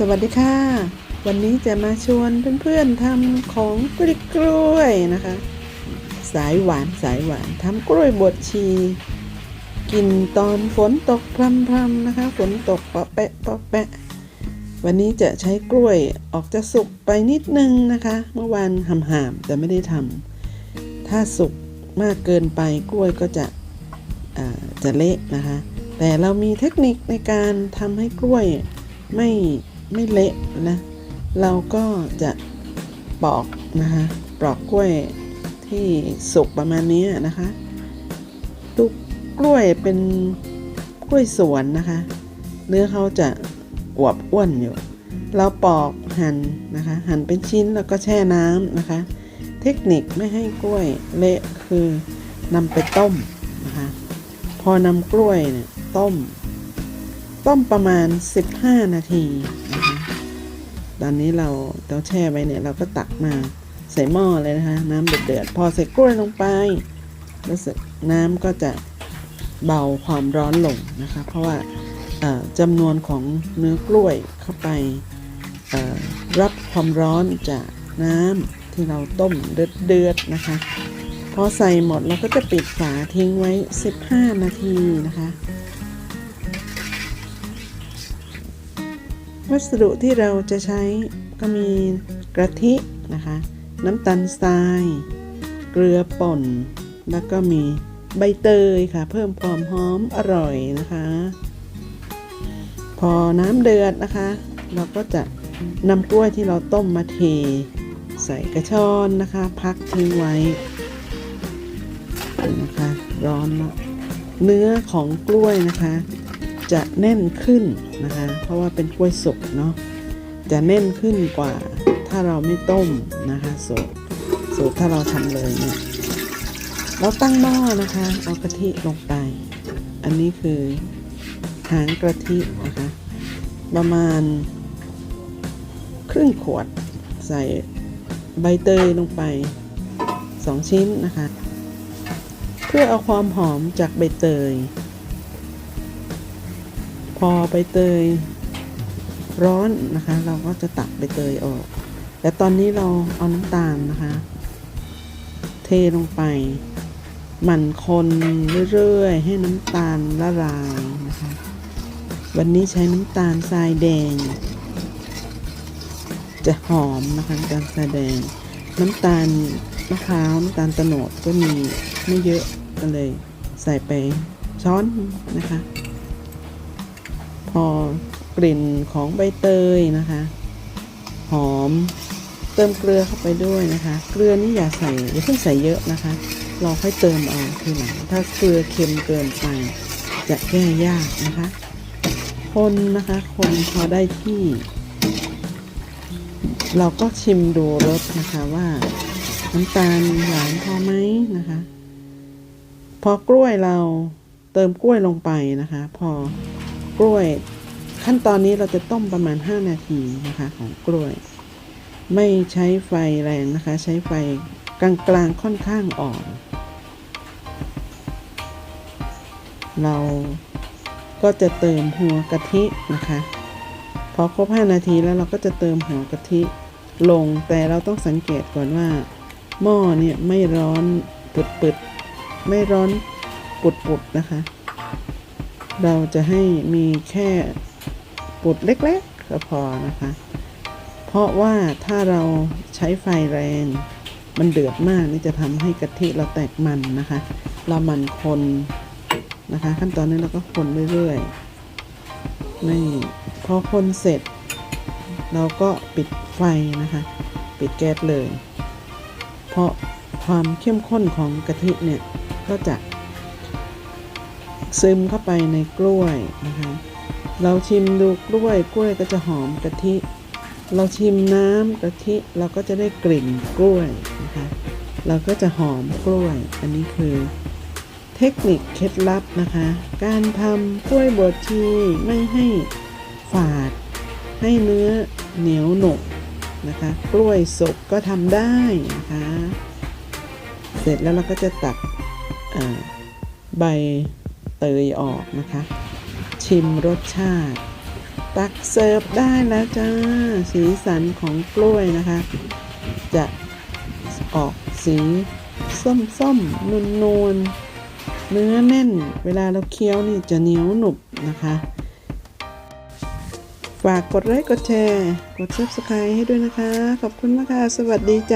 สวัสดีค่ะ วันนี้จะมาชวนเพื่อนๆทำของกล้วยกล้วยนะคะ สายหวานสายหวานทำกล้วยบดชี กินตอนฝนตกพรำๆนะคะ ฝนตกปะแปะปะแปะ วันนี้จะใช้กล้วยออกจะสุกไปนิดนึงนะคะ เมื่อวานห่ามๆแต่ไม่ได้ทำถ้าสุกมากเกินไปกล้วยก็จะจะเละนะคะ แต่เรามีเทคนิคในการทำให้กล้วยไม่ ไม่เละนะ เราก็จะปอกนะคะปลอกกล้วยที่สุกประมาณนี้นะคะลูกกล้วยเป็นกล้วยสวนนะคะ เนื้อเขาจะอวบอ้วนอยู่ เราปอกหั่นนะคะ หั่นเป็นชิ้นแล้วก็แช่น้ำนะคะ เทคนิคไม่ให้กล้วยเละคือนำไปต้มนะคะ พอนำกล้วยเนี่ยต้ม ต้มประมาณ 15 นาทีนะคะต อนนี้เราเราแช่ไว้เนี่ยเราก็ตักมาใส่หม้อเลยนะคะ น้ำเดือดๆพอใส่กล้วยลงไปรู้สึกน้ำก็จะเบาความร้อนลงนะคะ เพราะว่าจำนวนของเนื้อกล้วยเข้าไปรับความร้อนจากน้ำที่เราต้มเดือดๆนะคะ พอใส่หมดเราก็จะปิดฝาทิ้งไว้ 15 นาทีนะคะ วัสดุที่เราจะใช้ก็มีกะทินะคะ น้ำตาลทราย เกลือป่น แล้วก็มีใบเตยค่ะ เพิ่มความหอมอร่อยนะคะ พอน้ำเดือดนะคะ เราก็จะนำกล้วยที่เราต้มมาเท ใส่กระชอนนะคะ พักทิ้งไว้นะคะ ร้อนล้วเนื้อของกล้วยนะคะ จะแน่นขึ้นนะคะ เพราะว่าเป็นกล้วยสุกเนาะจะแน่นขึ้นกว่าถ้าเราไม่ต้มนะคะสูตรสูตรถ้าเราทำเลยเนี่ยเราตั้งหม้อนะคะเอากะทิลงไป อันนี้คือหางกะทินะคะประมาณครึ่งขวดใส่ใบเตยลงไป 2 ชิ้นนะคะ เพื่อเอาความหอมจากใบเตย พอใบเตยร้อนนะคะ เราก็จะตักใบเตยออก แต่ตอนนี้เราเอาน้ำตาลนะคะ เทลงไป หมั่นคนเรื่อยๆ ให้น้ำตาลละลายนะคะ วันนี้ใช้น้ำตาลทรายแดง จะหอมนะคะน้ำตาลทรายแดง น้ำตาลมะพร้าวน้ำตาลโตโนดก็มีไม่เยอะก็เลย ใส่ไปช้อนนะคะ พอกลิ่นของใบเตยนะคะ หอมเติมเกลือเข้าไปด้วยนะคะ เกลือนี่อย่าใส่อย่าเพิ่งใส่เยอะนะคะ เราค่อยเติมเอาทีหลังถ้าเกลือเค็มเกินไป จะแก้ยากนะคะ คนนะคะ คนพอได้ที่ เราก็ชิมดูรสนะคะว่าน้ำตาลหวานพอไหมนะคะ พอกล้วยเราเติมกล้วยลงไปนะคะ พอ กล้วย ขั้นตอนนี้เราจะต้มประมาณ 5 นาทีนะคะของกล้วย ไม่ใช้ไฟแรงนะคะ ใช้ไฟกลางๆค่อนข้างอ่อน เราก็จะเติมหัวกะทินะคะพอครบ 5 นาทีแล้วเราก็จะเติมหัวกะทิลงแต่เราต้องสังเกตก่อนว่า หม้อเนี่ยไม่ร้อนปุดๆไม่ร้อนปุดๆนะคะ เราจะให้มีแค่ปุดเล็กๆก็พอนะคะ เพราะว่าถ้าเราใช้ไฟแรงมันเดือดมากนี่จะทำให้กะทิเราแตกมันนะคะ เรามันคนนะคะ ขั้นตอนนี้เราก็คนเรื่อยๆนี่พอคนเสร็จ เราก็ปิดไฟนะคะ ปิดแก๊สเลย เพราะความเข้มข้นของกะทิเนี่ยก็จะ ซึมเข้าไปในกล้วยนะคะ เราชิมดูกล้วยกล้วยก็จะหอมกะทิ เราชิมน้ำกะทิเราก็จะได้กลิ่นกล้วยนะคะ เราก็จะหอมกล้วย อันนี้คือเทคนิคเคล็ดลับนะคะ การทำกล้วยบดชีไม่ให้ฝาด ให้เนื้อเหนียวหนกนะคะ กล้วยสุกก็ทำได้นะคะ เสร็จแล้วเราก็จะตัดใบ เตยออกนะคะ ชิมรสชาติ ตักเสิร์ฟได้แล้วจ้า สีสันของกล้วยนะคะ จะออกสีส้มส้มนวลนวลๆเนื้อแน่น เวลาเราเคี้ยวนี่จะเหนียวหนุบนะคะ ฝากกดไลค์กดแชร์ กด subscribe ให้ด้วยนะคะ ขอบคุณมากค่ะ สวัสดีจ้า